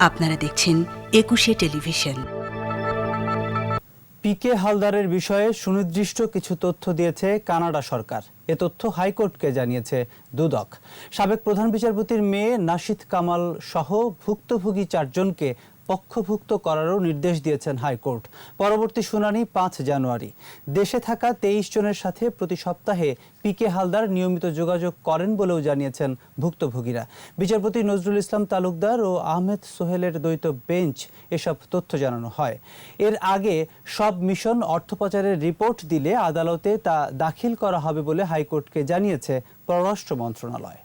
আপনারা দেখছেন একুশে টেলিভিশন। পিকে হালদারের বিষয়ে সুনির্দিষ্ট কিছু তথ্য দিয়েছে কানাডা সরকার। এ তথ্য হাইকোর্টকে জানিয়েছে দুদক। সাবেক প্রধান বিচারপতির মেয়ে নাসিদ কামাল সহ ভুক্তভোগী চারজনকে পক্ষভুক্ত করারও নির্দেশ দিয়েছেন হাইকোর্ট। পরবর্তী শুনানি পাঁচ জানুয়ারি। দেশে থাকা তেইশ জনের সাথে প্রতি সপ্তাহে পিকে হালদার নিয়মিত যোগাযোগ করেন বলেও জানিয়েছেন ভুক্তভোগীরা। বিচারপতি নজরুল ইসলাম তালুকদার ও আহমেদ সোহেলের দ্বৈত বেঞ্চ এসব তথ্য জানানো হয়। এর আগে সব মিশন অর্থ পাচারের রিপোর্ট দিলে আদালতে তা দাখিল করা হবে বলে হাইকোর্টকে জানিয়েছে পররাষ্ট্র মন্ত্রণালয়।